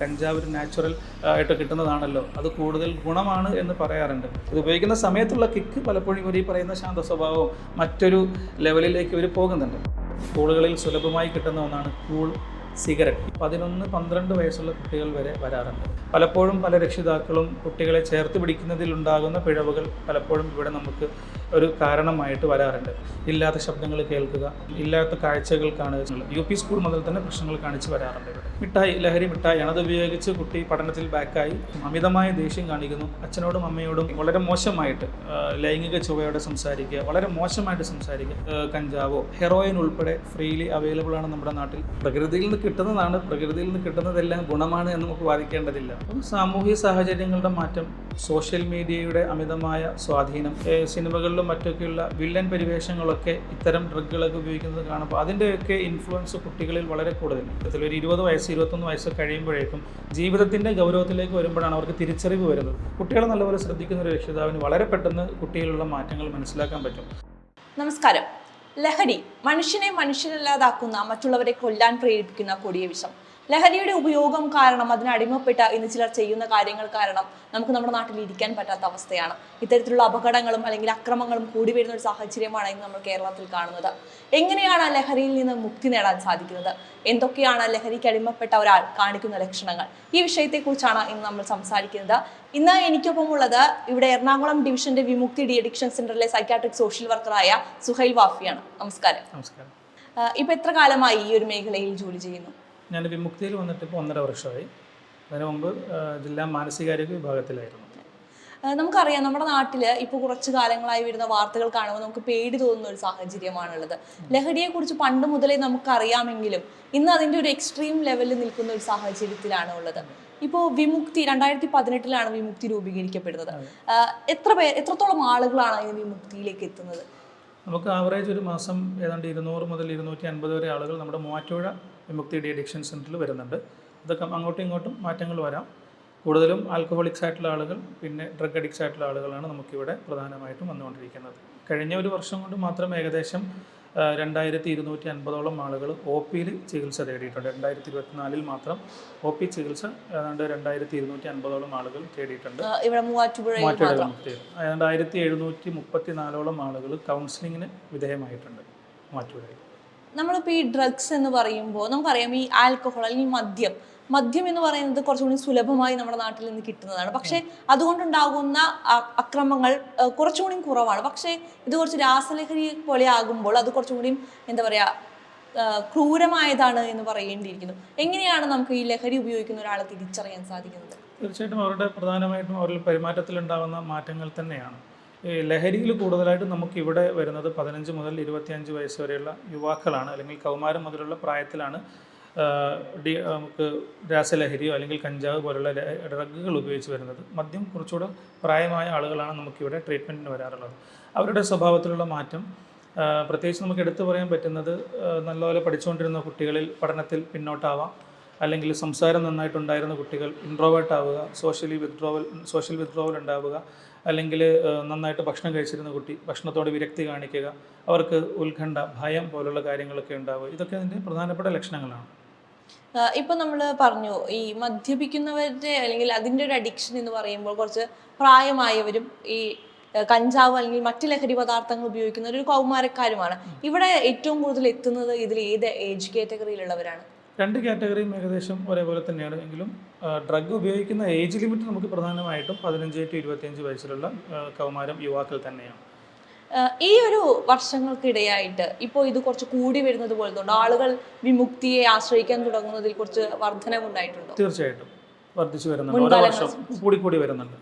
കഞ്ചാവ് ഒരു നാച്ചുറൽ ആയിട്ട് കിട്ടുന്നതാണല്ലോ. അത് കൂടുതൽ ഗുണമാണ് എന്ന് പറയാറുണ്ട്. ഇത് ഉപയോഗിക്കുന്ന സമയത്തുള്ള കിക്ക് പലപ്പോഴും ഇവർ ഈ പറയുന്ന ശാന്ത സ്വഭാവവും മറ്റൊരു ലെവലിലേക്ക് ഇവർ പോകുന്നുണ്ട്. സ്കൂളുകളിൽ സുലഭമായി കിട്ടുന്ന ഒന്നാണ് കൂൾ സിഗരറ്റ് പതിനൊന്ന് പന്ത്രണ്ട് വയസ്സുള്ള കുട്ടികൾ വരെ വരാറുണ്ട്. പലപ്പോഴും പല രക്ഷിതാക്കളും കുട്ടികളെ ചേർത്ത് പിടിക്കുന്നതിൽ ഉണ്ടാകുന്ന പിഴവുകൾ പലപ്പോഴും ഇവിടെ നമുക്ക് ഒരു കാരണമായിട്ട് വരാറുണ്ട്. ഇല്ലാത്ത ശബ്ദങ്ങൾ കേൾക്കുക ഇല്ലാത്ത കാഴ്ചകൾ കാണുക. യു പി സ്കൂൾ മുതൽ തന്നെ പ്രശ്നങ്ങൾ കാണിച്ച് വരാറുണ്ട് ഇവിടെ. മിഠായി ലഹരി മിഠായിയാണ് അത് ഉപയോഗിച്ച് കുട്ടി പഠനത്തിൽ ബാക്കായി അമിതമായ ദേഷ്യം കാണിക്കുന്നു. അച്ഛനോടും അമ്മയോടും വളരെ മോശമായിട്ട് ലൈംഗിക ചുവയോടെ സംസാരിക്കുക വളരെ മോശമായിട്ട് സംസാരിക്കുക. കഞ്ചാവോ ഹെറോയിൻ ഉൾപ്പെടെ ഫ്രീലി അവൈലബിൾ ആണ് നമ്മുടെ നാട്ടിൽ. പ്രകൃതിയിൽ നിന്ന് കിട്ടുന്നതാണ്. പ്രകൃതിയിൽ നിന്ന് കിട്ടുന്നതെല്ലാം ഗുണമാണ് എന്ന് നമുക്ക് വാദിക്കേണ്ടതില്ല. സാമൂഹിക സാഹചര്യങ്ങളുടെ മാറ്റം സോഷ്യൽ മീഡിയയുടെ അമിതമായ സ്വാധീനം ഏ, സിനിമകളിലും മറ്റൊക്കെയുള്ള വില്ലൻ പരിവേഷങ്ങളൊക്കെ ഇത്തരം ഡ്രഗുകളൊക്കെ ഉപയോഗിക്കുന്നത് കാണുമ്പോൾ അതിന്റെയൊക്കെ ഇൻഫ്ലുവൻസ് കുട്ടികളിൽ വളരെ കൂടുതലാണ്. ഇത്തരത്തിൽ ഒരു ഇരുപത് വയസ്സ് ഇരുപത്തൊന്ന് വയസ്സ് കഴിയുമ്പോഴേക്കും ജീവിതത്തിന്റെ ഗൗരവത്തിലേക്ക് വരുമ്പോഴാണ് അവർക്ക് തിരിച്ചറിവ് വരുന്നത്. കുട്ടികളെ നല്ലപോലെ ശ്രദ്ധിക്കുന്ന ഒരു രക്ഷിതാവിന് വളരെ പെട്ടെന്ന് കുട്ടികളിലുള്ള മാറ്റങ്ങൾ മനസ്സിലാക്കാൻ പറ്റും. നമസ്കാരം. ലഹരി മനുഷ്യനെ മനുഷ്യനല്ലാതാക്കുന്ന മറ്റുള്ളവരെ കൊല്ലാൻ പ്രേരിപ്പിക്കുന്ന കൊടിയ വിഷം. ലഹരിയുടെ ഉപയോഗം കാരണം അതിന് അടിമപ്പെട്ട ഇന്ന് ചിലർ ചെയ്യുന്ന കാര്യങ്ങൾ കാരണം നമുക്ക് നമ്മുടെ നാട്ടിൽ ഇരിക്കാൻ പറ്റാത്ത അവസ്ഥയാണ്. ഇത്തരത്തിലുള്ള അപകടങ്ങളും അല്ലെങ്കിൽ അക്രമങ്ങളും കൂടി വരുന്ന ഒരു സാഹചര്യമാണ് ഇന്ന് നമ്മൾ കേരളത്തിൽ കാണുന്നത്. എങ്ങനെയാണ് ലഹരിയിൽ നിന്ന് മുക്തി നേടാൻ സാധിക്കുന്നത്? എന്തൊക്കെയാണ് ലഹരിക്ക് അടിമപ്പെട്ട ഒരാൾ കാണിക്കുന്ന ലക്ഷണങ്ങൾ? ഈ വിഷയത്തെക്കുറിച്ചാണ് ഇന്ന് നമ്മൾ സംസാരിക്കുന്നത്. ഇന്ന് എനിക്കൊപ്പം ഉള്ളത് ഇവിടെ എറണാകുളം ഡിവിഷന്റെ വിമുക്തി ഡി അഡിക്ഷൻ സെന്ററിലെ സൈക്കാട്രിക് സോഷ്യൽ വർക്കറായ സുഹൈൽ വാഫിയാണ്. നമസ്കാരം. നമസ്കാരം. ഇപ്പൊ എത്ര കാലമായി ഈ ഒരു മേഖലയിൽ ജോലി ചെയ്യുന്നു? ഞാൻ വിമുക്തിയിൽ വന്നിട്ട് ഇപ്പോൾ ഒന്നര വർഷമായി. അതിനു മുമ്പ് ജില്ലാ മാനസികാരോഗ്യ വിഭാഗത്തിലായിരുന്നു. നമുക്കറിയാം നമ്മുടെ നാട്ടിൽ ഇപ്പൊ കുറച്ച് കാലങ്ങളായി വരുന്ന വാർത്തകൾ കാണുമ്പോൾ നമുക്ക് പേടി തോന്നുന്ന ഒരു സാഹചര്യമാണുള്ളത്. ലഹരിയെ കുറിച്ച് പണ്ട് മുതലേ നമുക്കറിയാമെങ്കിലും ഇന്ന് അതിന്റെ ഒരു എക്സ്ട്രീം ലെവലിൽ നിൽക്കുന്ന ഒരു സാഹചര്യത്തിലാണ് ഉള്ളത് ഇപ്പോൾ വിമുക്തി രണ്ടായിരത്തി പതിനെട്ടിലാണ് വിമുക്തി രൂപീകരിക്കപ്പെടുന്നത്. എത്ര പേർ എത്രത്തോളം ആളുകളാണ് ഈ വിമുക്തിയിലേക്ക് എത്തുന്നത്? നമുക്ക് ആവറേജ് ഒരു മാസം ഏതാണ്ട് ഇരുന്നൂറ് മുതൽ ഇരുന്നൂറ്റി അൻപത് വരെ ആളുകൾ നമ്മുടെ മൂവാറ്റുപുഴ വിമുക്തി ഡി അഡിക്ഷൻ സെന്ററിൽ വരുന്നുണ്ട്. ഇതൊക്കെ അങ്ങോട്ടും ഇങ്ങോട്ടും മാറ്റങ്ങൾ വരാം. കൂടുതലും ആൽക്കഹോളിക്സ് ആയിട്ടുള്ള ആളുകൾ പിന്നെ ഡ്രഗ് അഡിക്സ് ആയിട്ടുള്ള ആളുകളാണ് നമുക്കിവിടെ പ്രധാനമായിട്ടും വന്നുകൊണ്ടിരിക്കുന്നത്. കഴിഞ്ഞ ഒരു വർഷം കൊണ്ട് മാത്രം ഏകദേശം രണ്ടായിരത്തി ഇരുന്നൂറ്റി അൻപതോളം ആളുകൾ ഒ പിയിൽ ചികിത്സ തേടിയിട്ടുണ്ട്. രണ്ടായിരത്തി ഇരുപത്തിനാലിൽ മാത്രം ഒ പി ചികിത്സ ഏതാണ്ട് രണ്ടായിരത്തി ഇരുന്നൂറ്റി അൻപതോളം ആളുകൾ തേടിയിട്ടുണ്ട് ഏതാണ്ട് ആയിരത്തി എഴുന്നൂറ്റി മുപ്പത്തി നാലോളം ആളുകൾ കൗൺസിലിങ്ങിന് വിധേയമായിട്ടുണ്ട് മാറ്റുപുഴയിൽ നമ്മളിപ്പോൾ ഈ ഡ്രഗ്സ് എന്ന് പറയുമ്പോൾ നമുക്കറിയാം ഈ ആൽക്കഹോൾ അല്ലെങ്കിൽ മദ്യം മദ്യം എന്ന് പറയുന്നത് കുറച്ചുകൂടി സുലഭമായി നമ്മുടെ നാട്ടിൽ നിന്ന് കിട്ടുന്നതാണ്. പക്ഷേ അതുകൊണ്ടുണ്ടാകുന്ന അക്രമങ്ങൾ കുറച്ചുകൂടി കുറവാണ്. പക്ഷേ ഇത് കുറച്ച് രാസലഹരി പോലെ ആകുമ്പോൾ അത് കുറച്ചുകൂടി എന്താ പറയുക ക്രൂരമായതാണ് എന്ന് പറയേണ്ടിയിരിക്കുന്നു. എങ്ങനെയാണ് നമുക്ക് ഈ ലഹരി ഉപയോഗിക്കുന്ന ഒരാളെ തിരിച്ചറിയാൻ സാധിക്കുന്നത്? തീർച്ചയായിട്ടും അവരുടെ പ്രധാനമായിട്ടും അവരിൽ പെരുമാറ്റത്തിലുണ്ടാകുന്ന മാറ്റങ്ങൾ തന്നെയാണ്. ഈ ലഹരിയിൽ കൂടുതലായിട്ട് നമുക്ക് ഇവിടെ വരുന്നത് പതിനഞ്ച് മുതൽ ഇരുപത്തിയഞ്ച് വയസ്സ് വരെയുള്ള യുവാക്കളാണ് അല്ലെങ്കിൽ കൗമാരം മുതലുള്ള പ്രായത്തിലാണ്. ഡി നമുക്ക് രാസലഹരിയോ അല്ലെങ്കിൽ കഞ്ചാവ് പോലുള്ള ഡ്രഗുകൾ ഉപയോഗിച്ച് വരുന്നത്. മദ്യം കുറച്ചുകൂടെ പ്രായമായ ആളുകളാണ് നമുക്കിവിടെ ട്രീറ്റ്മെന്റിന് വരാറുള്ളത്. അവരുടെ സ്വഭാവത്തിലുള്ള മാറ്റം പ്രത്യേകിച്ച് നമുക്ക് എടുത്തു പറയാൻ പറ്റുന്നത് നല്ലപോലെ പഠിച്ചുകൊണ്ടിരുന്ന കുട്ടികളിൽ പഠനത്തിൽ പിന്നോട്ടാവാം. അല്ലെങ്കിൽ സംസാരം നന്നായിട്ടുണ്ടായിരുന്ന കുട്ടികൾ ഇൻട്രോവേർട്ട് ആവുക സോഷ്യലി വിത്ഡ്രോവൽ സോഷ്യൽ വിത്ഡ്രോവൽ ഉണ്ടാവുക അല്ലെങ്കിൽ നന്നായിട്ട് ഭക്ഷണം കഴിച്ചിരുന്ന കുട്ടി ഭക്ഷണത്തോട് വിരക്തി കാണിക്കുക അവർക്ക് ഉത്കണ്ഠ ഭയം പോലുള്ള കാര്യങ്ങളൊക്കെ ഉണ്ടാവുക ഇതൊക്കെ അതിന്റെ പ്രധാനപ്പെട്ട ലക്ഷണങ്ങളാണ്. ഇപ്പൊ നമ്മൾ പറഞ്ഞു ഈ മദ്യപിക്കുന്നവരുടെ അല്ലെങ്കിൽ അതിന്റെ ഒരു അഡിക്ഷൻ എന്ന് പറയുമ്പോൾ കുറച്ച് പ്രായമായവരും ഈ കഞ്ചാവ് അല്ലെങ്കിൽ മറ്റ് ലഹരി പദാർത്ഥങ്ങൾ ഉപയോഗിക്കുന്ന ഒരു കൗമാരക്കാരുമാണ്. ഇവിടെ ഏറ്റവും കൂടുതൽ എത്തുന്നത് ഇതിൽ ഏത് ഏജ് കാറ്റഗറിയിലുള്ളവരാണ്? രണ്ട് കാറ്റഗറിയും ഏകദേശം ഒരേപോലെ തന്നെയാണ്. എങ്കിലും ഡ്രഗ് ഉപയോഗിക്കുന്ന ഏജ് ലിമിറ്റ് നമുക്ക് പ്രധാനമായിട്ടും പതിനഞ്ച് ടു ഇരുപത്തിയഞ്ച് വയസ്സിലുള്ള കൗമാരം യുവാക്കൾ തന്നെയാണ്. ഈ ഒരു വർഷങ്ങൾക്കിടയായിട്ട് ഇപ്പോൾ ഇത് കുറച്ച് കൂടി വരുന്നത് പോലെ തോന്നുന്നു ആളുകൾ വിമുക്തിയെ ആശ്രയിക്കാൻ തുടങ്ങുന്നതിൽ കുറച്ച് വർധനവുണ്ടായിട്ടുണ്ടോ തീർച്ചയായിട്ടും. വർദ്ധിച്ചു വരുന്നുണ്ട്. വർഷം. കൂടിക്കൂടി വരുന്നുണ്ട്.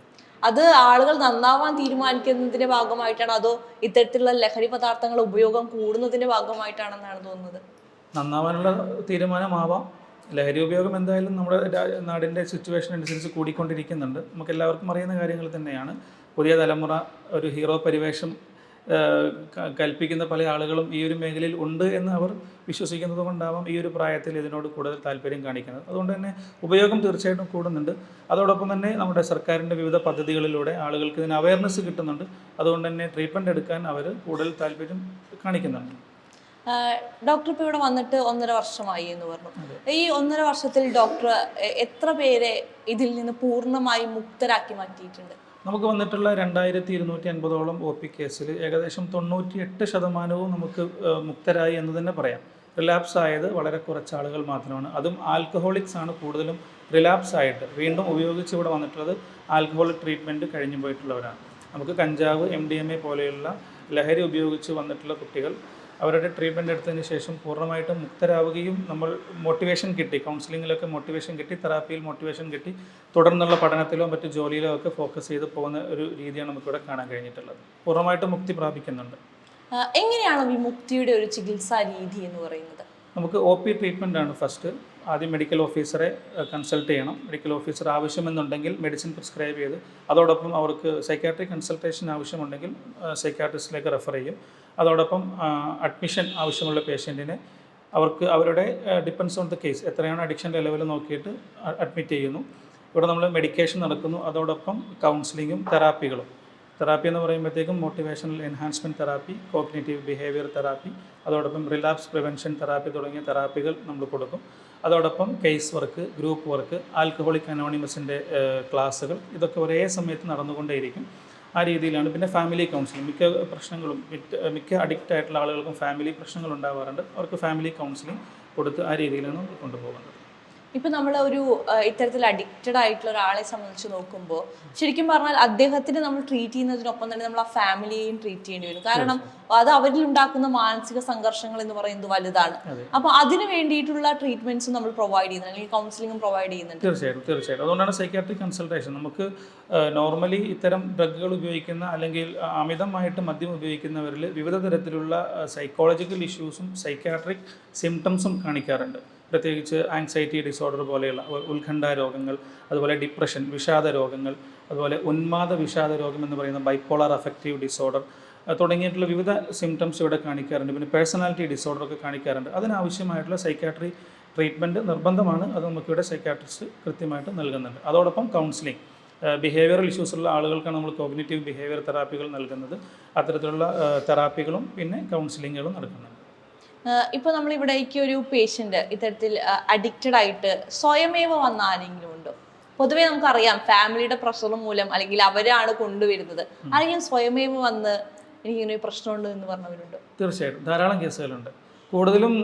അത് ആളുകൾ നന്നാവാൻ തീരുമാനിക്കുന്നതിന്റെ ഭാഗമായിട്ടാണ്? അതോ ഇത്തരത്തിലുള്ള ലഹരി പദാർത്ഥങ്ങളുടെ ഉപയോഗം കൂടുന്നതിന്റെ ഭാഗമായിട്ടാണെന്നാണ് തോന്നുന്നത്? നന്നാവാനുള്ള തീരുമാനമാവാം. ലഹരി ഉപയോഗം എന്തായാലും നമ്മുടെ നാടിന്റെ സിറ്റുവേഷൻ അനുസരിച്ച് കൂടിക്കൊണ്ടിരിക്കുന്നുണ്ട്. നമുക്ക് എല്ലാവർക്കും അറിയുന്ന കാര്യങ്ങൾ തന്നെയാണ്. പുതിയ തലമുറ ഒരു ഹീറോ പരിവേഷം കൽപ്പിക്കുന്ന പല ആളുകളും ഈ ഒരു മേഖലയിൽ ഉണ്ട് എന്ന് അവർ വിശ്വസിക്കുന്നത് കൊണ്ടാവാം ഈ ഒരു പ്രായത്തിൽ ഇതിനോട് കൂടുതൽ താല്പര്യം കാണിക്കുന്നത്. അതുകൊണ്ട് തന്നെ ഉപയോഗം തീർച്ചയായിട്ടും കൂടുന്നുണ്ട്. അതോടൊപ്പം തന്നെ നമ്മുടെ സർക്കാരിന്റെ വിവിധ പദ്ധതികളിലൂടെ ആളുകൾക്ക് ഇതിന് അവയർനെസ് കിട്ടുന്നുണ്ട്. അതുകൊണ്ട് തന്നെ ട്രീറ്റ്മെന്റ് എടുക്കാൻ അവർ കൂടുതൽ താല്പര്യം കാണിക്കുന്നുണ്ട്. ഡോക്ടർ ഇപ്പോൾ ഇവിടെ വന്നിട്ട് ഒന്നര വർഷമായി എന്ന് പറഞ്ഞു. ഈ ഒന്നര വർഷത്തിൽ ഡോക്ടർ എത്ര പേരെ ഇതിൽ നിന്ന് പൂർണമായി മുക്തരാക്കി മാറ്റിയിട്ടുണ്ട്? നമുക്ക് വന്നിട്ടുള്ള രണ്ടായിരത്തി ഇരുന്നൂറ്റി അൻപതോളം ഒ പി കേസിൽ ഏകദേശം തൊണ്ണൂറ്റി എട്ട് ശതമാനവും നമുക്ക് മുക്തരായി എന്ന് തന്നെ പറയാം. റിലാപ്സ് ആയത് വളരെ കുറച്ച് ആളുകൾ മാത്രമാണ്. അതും ആൽക്കഹോളിക്സ് ആണ് കൂടുതലും റിലാപ്സ് ആയിട്ട്. വീണ്ടും ഉപയോഗിച്ച് ഇവിടെ വന്നിട്ടുള്ളത് ആൽക്കഹോളിക് ട്രീറ്റ്മെന്റ് കഴിഞ്ഞു പോയിട്ടുള്ളവരാണ്. നമുക്ക് കഞ്ചാവ് എം ഡി എം എ പോലെയുള്ള ലഹരി ഉപയോഗിച്ച് വന്നിട്ടുള്ള കുട്ടികൾ അവരുടെ ട്രീറ്റ്മെന്റ് എടുത്തതിന് ശേഷം പൂർണമായിട്ടും മുക്തരാവുകയും നമ്മൾ മോട്ടിവേഷൻ കിട്ടി കൗൺസിലിങ്ങിലൊക്കെ മോട്ടിവേഷൻ കിട്ടി തെറാപ്പിയിൽ മോട്ടിവേഷൻ കിട്ടി തുടർന്നുള്ള പഠനത്തിലോ മറ്റ് ജോലിയിലോ ഒക്കെ ഫോക്കസ് ചെയ്ത് പോകുന്ന ഒരു രീതിയാണ് നമുക്കിവിടെ കാണാൻ കഴിഞ്ഞിട്ടുള്ളത്. പൂർണമായിട്ടും മുക്തി പ്രാപിക്കുന്നുണ്ട്. എങ്ങനെയാണ് വിമുക്തിയുടെ ഒരു ചികിത്സാ രീതി എന്ന് പറയുന്നത്? നമുക്ക് ഒ പി ട്രീറ്റ്മെന്റ് ആണ് ഫസ്റ്റ് ആദ്യം മെഡിക്കൽ ഓഫീസറെ കൺസൾട്ട് ചെയ്യണം. മെഡിക്കൽ ഓഫീസർ ആവശ്യമെന്നുണ്ടെങ്കിൽ മെഡിസിൻ പ്രിസ്ക്രൈബ് ചെയ്ത് അതോടൊപ്പം അവർക്ക് സൈക്കാട്രിക് കൺസൾട്ടേഷൻ ആവശ്യമുണ്ടെങ്കിൽ സൈക്കാട്രിസ്റ്റിലേക്ക് റെഫർ ചെയ്യും. അതോടൊപ്പം അഡ്മിഷൻ ആവശ്യമുള്ള പേഷ്യന്റിനെ അവർക്ക് അവരുടെ ഡിപ്പെൻസ് ഓൺ ദ കേസ് എത്രയാണ് അഡിക്ഷന്റെ ലെവൽ നോക്കിയിട്ട് അഡ്മിറ്റ് ചെയ്യുന്നു. ഇവിടെ നമ്മൾ മെഡിക്കേഷൻ നടക്കുന്നു. അതോടൊപ്പം കൗൺസിലിങ്ങും തെറാപ്പികളും തെറാപ്പി എന്ന് പറയുമ്പോഴത്തേക്കും motivational enhancement therapy cognitive behaviour therapy അതോടൊപ്പം റിലാപ്സ് പ്രിവെൻഷൻ തെറാപ്പി തുടങ്ങിയ തെറാപ്പികൾ നമ്മൾ കൊടുക്കും. അതോടൊപ്പം case work group work alcoholic അനോണിമസിന്റെ ക്ലാസ്സുകൾ ഇതൊക്കെ ഒരേ സമയത്ത് നടന്നുകൊണ്ടേയിരിക്കും. ആ രീതിയിലാണ്. പിന്നെ ഫാമിലി കൗൺസിലിംഗ്. മിക്ക പ്രശ്നങ്ങളും മിക്ക അഡിക്റ്റ് ആയിട്ടുള്ള ആളുകൾക്കും ഫാമിലി പ്രശ്നങ്ങൾ ഉണ്ടാവാറുണ്ട് അവർക്ക് ഫാമിലി കൗൺസിലിംഗ് കൊടുത്ത് ആ രീതിയിലാണ് കൊണ്ടുപോകുന്നത്. ഇപ്പൊ നമ്മൾ ഒരു ഇത്തരത്തിൽ അഡിക്റ്റഡ് ആയിട്ടുള്ള ഒരാളെ സംബന്ധിച്ച് നോക്കുമ്പോൾ ശരിക്കും പറഞ്ഞാൽ അദ്ദേഹത്തിന് നമ്മൾ ട്രീറ്റ് ചെയ്യുന്നതിനൊപ്പം തന്നെ നമ്മൾ ആ ഫാമിലിയെയും ട്രീറ്റ് ചെയ്യേണ്ടി വരും. കാരണം അത് അവരിൽ ഉണ്ടാക്കുന്ന മാനസിക സംഘർഷങ്ങൾ എന്ന് പറയുന്നത് വലുതാണ്. അപ്പോൾ അപ്പൊ അതിന് വേണ്ടിയിട്ടുള്ള ട്രീറ്റ്മെന്റ്സും നമ്മൾ പ്രൊവൈഡ് ചെയ്യുന്നുണ്ട്. അല്ലെങ്കിൽ കൗൺസിലിംഗും പ്രൊവൈഡ് ചെയ്യുന്നുണ്ട്. തീർച്ചയായിട്ടും തീർച്ചയായിട്ടും. അതുകൊണ്ടാണ് സൈക്കാട്രിക് കൺസൾട്ടേഷൻ നമുക്ക് നോർമലി ഇത്തരം ഡ്രഗുകൾ ഉപയോഗിക്കുന്ന അല്ലെങ്കിൽ അമിതമായിട്ട് മദ്യം ഉപയോഗിക്കുന്നവരിൽ വിവിധ തരത്തിലുള്ള സൈക്കോളജിക്കൽ ഇഷ്യൂസും സൈക്കാട്രിക് സിംറ്റംസും കാണിക്കാറുണ്ട്. പ്രത്യേകിച്ച് ആങ്സൈറ്റി ഡിസോർഡർ പോലെയുള്ള ഉത്കണ്ഠ രോഗങ്ങൾ അതുപോലെ ഡിപ്രഷൻ വിഷാദ രോഗങ്ങൾ അതുപോലെ ഉന്മാദ വിഷാദ രോഗം എന്ന് പറയുന്ന ബൈപ്പോളർ അഫക്റ്റീവ് ഡിസോർഡർ തുടങ്ങിയിട്ടുള്ള വിവിധ സിംറ്റംസ് ഇവിടെ കാണിക്കാറുണ്ട്. പിന്നെ പേഴ്സണാലിറ്റി ഡിസോർഡർ ഒക്കെ കാണിക്കാറുണ്ട്. അതിനാവശ്യമായിട്ടുള്ള സൈക്കാട്രി ട്രീറ്റ്മെന്റ് നിർബന്ധമാണ്. അത് നമുക്കിവിടെ സൈക്കാട്രിസ്റ്റ് കൃത്യമായിട്ട് നൽകുന്നുണ്ട്. അതോടൊപ്പം കൗൺസിലിംഗ് ബിഹേവിയറൽ ഇഷ്യൂസ് ഉള്ള ആളുകൾക്കാണ് നമ്മൾ കോഗ്നേറ്റീവ് ബിഹേവിയർ തെറാപ്പികൾ നൽകുന്നത്. അത്തരത്തിലുള്ള തെറാപ്പികളും പിന്നെ കൗൺസിലിങ്ങുകളും നടക്കുന്നുണ്ട്. ഇപ്പൊ നമ്മൾ ഇവിടേക്ക് ഒരു പേഷ്യന്റ് ഇത്തരത്തിൽ അഡിക്റ്റഡ് ആയിട്ട് സ്വയമേവ വന്ന ആരെങ്കിലും ഉണ്ടോ? പൊതുവെ നമുക്കറിയാം ഫാമിലിയുടെ പ്രഷർ മൂലം അല്ലെങ്കിൽ അവരാണ് കൊണ്ടുവരുന്നത്. ആരെങ്കിലും സ്വയമേവ വന്ന് എനിക്കിങ്ങനെ ഒരു പ്രശ്നമുണ്ട് എന്ന് പറഞ്ഞവരുണ്ടോ? തീർച്ചയായിട്ടും. ധാരാളം കേസുകളുണ്ട്. കൂടുതലും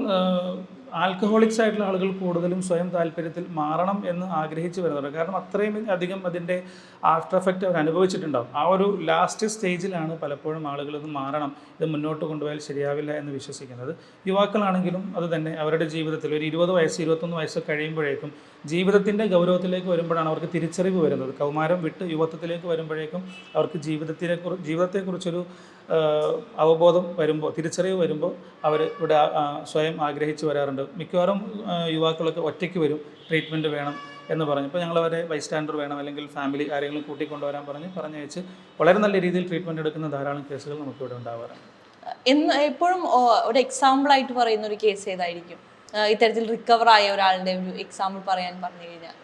ആൽക്കഹോളിക്സ് ആയിട്ടുള്ള ആളുകൾ കൂടുതലും സ്വയം താല്പര്യത്തിൽ മാറണം എന്ന് ആഗ്രഹിച്ച് വരുന്നുണ്ട്. കാരണം അത്രയും അധികം അതിന്റെ ആഫ്റ്റർ എഫക്റ്റ് അവർ അനുഭവിച്ചിട്ടുണ്ടാവും. ആ ഒരു ലാസ്റ്റ് സ്റ്റേജിലാണ് പലപ്പോഴും ആളുകൾ ഇത് മാറണം. ഇത് മുന്നോട്ട് കൊണ്ടുപോയാൽ ശരിയാവില്ല എന്ന് വിശ്വസിക്കുന്നത്. യുവാക്കളാണെങ്കിലും അത് തന്നെ അവരുടെ ജീവിതത്തിൽ ഒരു ഇരുപത് വയസ്സ് ഇരുപത്തൊന്ന് വയസ്സ് കഴിയുമ്പോഴേക്കും ജീവിതത്തിന്റെ ഗൗരവത്തിലേക്ക് വരുമ്പോഴാണ് അവർക്ക് തിരിച്ചറിവ് വരുന്നത്. കൗമാരം വിട്ട് യുവത്വത്തിലേക്ക് വരുമ്പോഴേക്കും അവർക്ക് ജീവിതത്തിനെ കുറിച്ച് ജീവിതത്തെക്കുറിച്ചൊരു അവബോധം വരുമ്പോൾ തിരിച്ചറിവ് വരുമ്പോൾ അവർ ഇവിടെ സ്വയം ആഗ്രഹിച്ചു വരാറുണ്ട്. മിക്കവാറും യുവാക്കളൊക്കെ ഒറ്റയ്ക്ക് വരും. ട്രീറ്റ്മെന്റ് വേണം എന്ന് പറഞ്ഞു. ഇപ്പോൾ ഞങ്ങൾ അവരെ ബൈസ്റ്റാൻഡർ വേണം അല്ലെങ്കിൽ ഫാമിലി ആരെങ്കിലും കൂട്ടിക്കൊണ്ടുവരാൻ പറഞ്ഞ് പറഞ്ഞയച്ച് വളരെ നല്ല രീതിയിൽ ട്രീറ്റ്മെന്റ് എടുക്കുന്ന ധാരാളം കേസുകൾ നമുക്കിവിടെ ഉണ്ടാവാറുണ്ട്. എന്ന് എപ്പോഴും ഒരു എക്സാമ്പിൾ ആയിട്ട് പറയുന്ന ഒരു കേസ് ഏതായിരിക്കും? ഇത്തരത്തിൽ റിക്കവർ ആയ ഒരാളുടെ ഒരു എക്സാമ്പിൾ പറയാൻ പറഞ്ഞു കഴിഞ്ഞാൽ.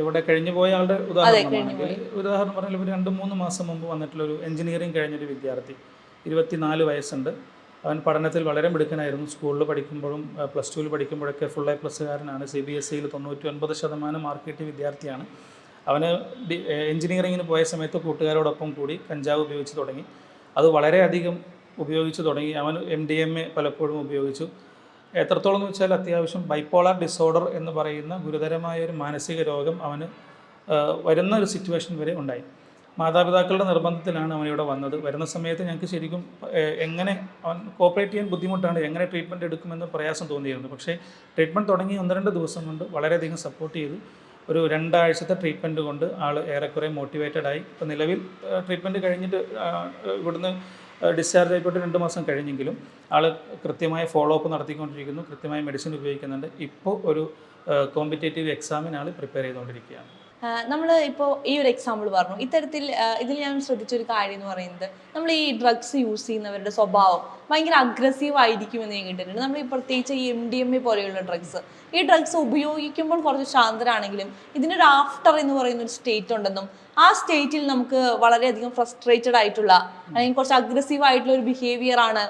ഇവിടെ കഴിഞ്ഞു പോയ ആളുടെ ഉദാഹരണമാണെങ്കിൽ ഉദാഹരണം പറഞ്ഞാൽ ഒരു രണ്ട് മൂന്ന് മാസം മുമ്പ് വന്നിട്ടുള്ള ഒരു എഞ്ചിനീയറിംഗ് കഴിഞ്ഞൊരു വിദ്യാർത്ഥി ഇരുപത്തിനാല് വയസ്സുണ്ട്. അവൻ പഠനത്തിൽ വളരെ മിടുക്കനായിരുന്നു. സ്കൂളിൽ പഠിക്കുമ്പോഴും പ്ലസ് ടുവിൽ പഠിക്കുമ്പോഴൊക്കെ ഫുൾ എ പ്ലസ്സുകാരനാണ് സി ബി എസ് ഇയിൽ തൊണ്ണൂറ്റി ഒൻപത് ശതമാനം മാർക്ക് കിട്ടിയ വിദ്യാർത്ഥിയാണ്. അവന് എഞ്ചിനീയറിങ്ങിന് പോയ സമയത്ത് കൂട്ടുകാരോടൊപ്പം കൂടി കഞ്ചാവ് ഉപയോഗിച്ച് തുടങ്ങി. അത് വളരെയധികം ഉപയോഗിച്ച് തുടങ്ങി. അവൻ എം ഡി എം എ പലപ്പോഴും ഉപയോഗിച്ചു. എത്രത്തോളം എന്ന് വെച്ചാൽ അത്യാവശ്യം ബൈപ്പോളാർ ഡിസോർഡർ എന്ന് പറയുന്ന ഗുരുതരമായ ഒരു മാനസിക രോഗം അവന് വരുന്ന ഒരു സിറ്റുവേഷൻ വരെ ഉണ്ടായി. മാതാപിതാക്കളുടെ നിർബന്ധത്തിലാണ് അവൻ ഇവിടെ വന്നത്. വരുന്ന സമയത്ത് ഞങ്ങൾക്ക് ശരിക്കും എങ്ങനെ അവൻ കോപ്പറേറ്റ് ചെയ്യാൻ ബുദ്ധിമുട്ടാണ് എങ്ങനെ ട്രീറ്റ്മെന്റ് എടുക്കുമെന്ന് പ്രയാസം തോന്നിയിരുന്നു. പക്ഷേ ട്രീറ്റ്മെന്റ് തുടങ്ങി ഒന്ന് രണ്ട് ദിവസം കൊണ്ട് വളരെയധികം സപ്പോർട്ട് ചെയ്തു. ഒരു രണ്ടാഴ്ചത്തെ ട്രീറ്റ്മെന്റ് കൊണ്ട് ആൾ ഏറെക്കുറെ മോട്ടിവേറ്റഡ് ആയി. ഇപ്പോൾ നിലവിൽ ട്രീറ്റ്മെന്റ് കഴിഞ്ഞിട്ട് ഇവിടുന്ന് ഡിസ്ചാർജ് ആയിപ്പോയിട്ട് രണ്ട് മാസം കഴിഞ്ഞെങ്കിലും ആൾ കൃത്യമായ ഫോളോ അപ്പ് നടത്തിക്കൊണ്ടിരിക്കുന്നു കൃത്യമായ മെഡിസിൻ ഉപയോഗിക്കുന്നുണ്ട്. ഇപ്പോൾ ഒരു കോമ്പറ്റേറ്റീവ് എക്സാമിന് ആൾ പ്രിപ്പയർ ചെയ്തുകൊണ്ടിരിക്കുകയാണ്. നമ്മൾ ഇപ്പോൾ ഈ ഒരു എക്സാമ്പിൾ പറഞ്ഞു. ഇത്തരത്തിൽ ഇതിൽ ഞാൻ ശ്രദ്ധിച്ചൊരു കാര്യം എന്ന് പറയുന്നത് നമ്മൾ ഈ ഡ്രഗ്സ് യൂസ് ചെയ്യുന്നവരുടെ സ്വഭാവം ഭയങ്കര അഗ്രസീവ് ആയിരിക്കും എന്ന് ഞാൻ കേട്ടിട്ടുണ്ട്. നമ്മൾ ഈ പ്രത്യേകിച്ച് ഈ എം ഡി എം എ പോലെയുള്ള ഡ്രഗ്സ് ഈ ഡ്രഗ്സ് ഉപയോഗിക്കുമ്പോൾ കുറച്ച് ശാന്തരാണെങ്കിലും ഇതിനൊരു ആഫ്റ്റർ എന്ന് പറയുന്ന ഒരു സ്റ്റേറ്റ് ഉണ്ടെന്നും ആ സ്റ്റേറ്റിൽ നമുക്ക് വളരെയധികം ഫ്രസ്ട്രേറ്റഡ് ആയിട്ടുള്ള അല്ലെങ്കിൽ കുറച്ച് അഗ്രസീവ് ആയിട്ടുള്ള ഒരു ബിഹേവിയർ ആണ്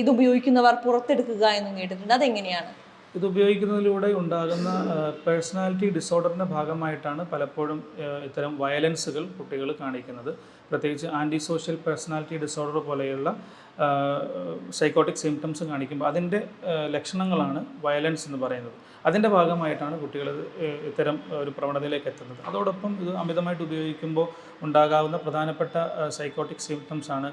ഇത് ഉപയോഗിക്കുന്നവർ പുറത്തെടുക്കുക എന്നും കേട്ടിട്ടുണ്ട്. അതെങ്ങനെയാണ്? ഇത് ഉപയോഗിക്കുന്നതിലൂടെ ഉണ്ടാകുന്ന പേഴ്സണാലിറ്റി ഡിസോർഡറിന്റെ ഭാഗമായിട്ടാണ് പലപ്പോഴും ഇത്തരം വയലൻസുകൾ കുട്ടികൾ കാണിക്കുന്നത്. പ്രത്യേകിച്ച് ആന്റി സോഷ്യൽ പേഴ്സണാലിറ്റി ഡിസോർഡർ പോലെയുള്ള സൈക്കോട്ടിക് സിംറ്റംസ് കാണിക്കുമ്പോൾ അതിന്റെ ലക്ഷണങ്ങളാണ് വയലൻസ് എന്ന് പറയുന്നത്. അതിന്റെ ഭാഗമായിട്ടാണ് കുട്ടികൾ ഇത്തരം ഒരു പ്രവണതയിലേക്ക് എത്തുന്നത്. അതോടൊപ്പം ഇത് അമിതമായിട്ട് ഉപയോഗിക്കുമ്പോൾ ഉണ്ടാകാവുന്ന പ്രധാനപ്പെട്ട സൈക്കോട്ടിക് സിംറ്റംസ് ആണ്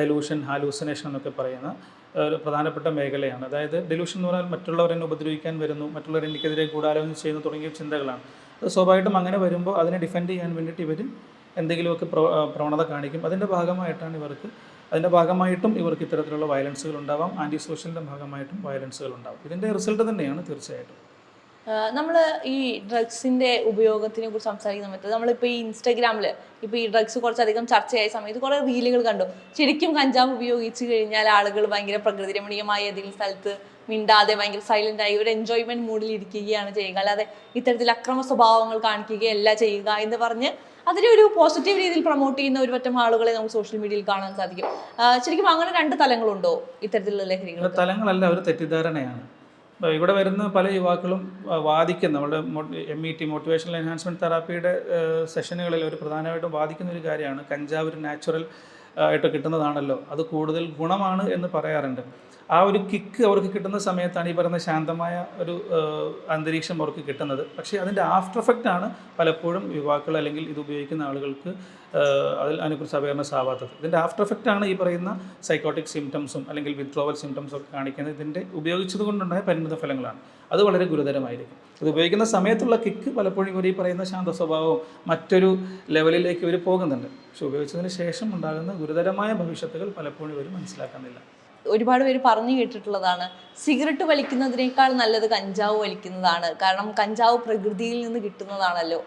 ഡെലൂഷൻ ഹാലൂസിനേഷൻ എന്നൊക്കെ പറയുന്ന ഒരു പ്രധാനപ്പെട്ട മേഖലയാണ്. അതായത് ഡെലൂഷൻ എന്ന് പറഞ്ഞാൽ മറ്റുള്ളവരെ ഉപദ്രവിക്കാൻ വരുന്നു മറ്റുള്ളവർ എനിക്കെതിരെ ഗൂഢാലോചന ചെയ്യുന്നു തുടങ്ങിയ ചിന്തകളാണ്. അത് സ്വാഭാവികമായിട്ടും അങ്ങനെ വരുമ്പോൾ അതിനെ ഡിഫെൻഡ് ചെയ്യാൻ വേണ്ടിയിട്ട് ഇവർ എന്തെങ്കിലുമൊക്കെ പ്ര പ്രവണത കാണിക്കും. അതിന്റെ ഭാഗമായിട്ടാണ് ഇവർക്ക് അതിന്റെ ഭാഗമായിട്ടും ഇവർക്ക് ഇത്തരത്തിലുള്ള വയലൻസുകൾ ഉണ്ടാവാം. ആന്റി സോഷ്യലിന്റെ ഭാഗമായിട്ടും വയലൻസുകൾ ഉണ്ടാവും. ഇതിന്റെ റിസൾട്ട് തന്നെയാണ് തീർച്ചയായിട്ടും. നമ്മൾ ഈ ഡ്രഗ്സിന്റെ ഉപയോഗത്തിനെ കുറിച്ച് സംസാരിക്കുന്ന സമയത്ത് നമ്മളിപ്പോൾ ഈ ഇൻസ്റ്റാഗ്രാമിൽ ഇപ്പോൾ ഈ ഡ്രഗ്സ് കുറച്ചധികം ചർച്ചയായ സമയത്ത് കുറേ റീലുകൾ കണ്ടു. ശരിക്കും കഞ്ചാവ് ഉപയോഗിച്ച് കഴിഞ്ഞാൽ ആളുകൾ ഭയങ്കര പ്രകൃതി രമണീയമായ ഏതെങ്കിലും സ്ഥലത്ത് മിണ്ടാതെ ഭയങ്കര സൈലന്റ് ആയി ഒരു എൻജോയ്മെന്റ് മൂഡിൽ ഇരിക്കുകയാണ് ചെയ്യുക. അല്ലാതെ ഇത്തരത്തിൽ അക്രമ സ്വഭാവങ്ങൾ കാണിക്കുകയല്ല ചെയ്യുക എന്ന് പറഞ്ഞ് അതിനെ ഒരു പോസിറ്റീവ് രീതിയിൽ പ്രൊമോട്ട് ചെയ്യുന്ന ഒരു പറ്റം ആളുകളെ നമുക്ക് സോഷ്യൽ മീഡിയയിൽ കാണാൻ സാധിക്കും. ശരിക്കും അങ്ങനെ രണ്ട് തലങ്ങളുണ്ടോ ഇത്തരത്തിലുള്ള ലഹരികൾ തലങ്ങളല്ല ഒരു തെറ്റിദ്ധാരണയാണ്. ഇവിടെ വരുന്ന പല യുവാക്കളും വാദിക്കുന്ന നമ്മുടെ M E T motivational enhancement തെറാപ്പിയുടെ സെഷനുകളിൽ ഒരു പ്രധാനമായിട്ടും വാദിക്കുന്ന ഒരു കാര്യമാണ്. കഞ്ചാവ് ഒരു നാച്ചുറൽ ആയിട്ട് കിട്ടുന്നതാണല്ലോ. അത് കൂടുതൽ ഗുണമാണ് എന്ന് പറയാറുണ്ട്. ആ ഒരു കിക്ക് അവർക്ക് കിട്ടുന്ന സമയത്താണ് ഈ പറയുന്ന ശാന്തമായ ഒരു അന്തരീക്ഷം അവർക്ക് കിട്ടുന്നത്. പക്ഷേ അതിന്റെ ആഫ്റ്റർ എഫക്റ്റ് ആണ് പലപ്പോഴും യുവാക്കൾ അല്ലെങ്കിൽ ഇത് ഉപയോഗിക്കുന്ന ആളുകൾക്ക് അതിൽ അതിനെക്കുറിച്ച് അവയർനെസ് ആവാത്തത്. ഇതിന്റെ ആഫ്റ്റർ എഫക്റ്റ് ആണ് ഈ പറയുന്ന സൈക്കോട്ടിക് സിംറ്റംസും അല്ലെങ്കിൽ വിത്ഡ്രോവൽ സിംറ്റംസും ഒക്കെ കാണിക്കുന്നത്. ഇതിന്റെ ഉപയോഗിച്ചത് കൊണ്ടുണ്ടായ പരിണിത ഫലങ്ങളാണ്. അത് വളരെ ഗുരുതരമായിരിക്കും. ഇത് ഉപയോഗിക്കുന്ന സമയത്തുള്ള കിക്ക് പലപ്പോഴും ഇവർ ഈ പറയുന്ന ശാന്ത സ്വഭാവവും മറ്റൊരു ലെവലിലേക്ക് ഇവർ പോകുന്നുണ്ട്. പക്ഷെ ഉപയോഗിച്ചതിന് ശേഷം ഉണ്ടാകുന്ന ഗുരുതരമായ ഭവിഷ്യത്തുകൾ പലപ്പോഴും ഇവർ മനസ്സിലാക്കുന്നില്ല. ഒരുപാട് പേര് പറഞ്ഞു കേട്ടിട്ടുള്ളതാണ്. സിഗരറ്റ് വലിക്കുന്നതിനേക്കാൾ നല്ലത് കഞ്ചാവ് വലിക്കുന്നതാണ്. കാരണം കഞ്ചാവ് പ്രകൃതിയിൽ നിന്ന് കിട്ടുന്നതാണല്ലോ.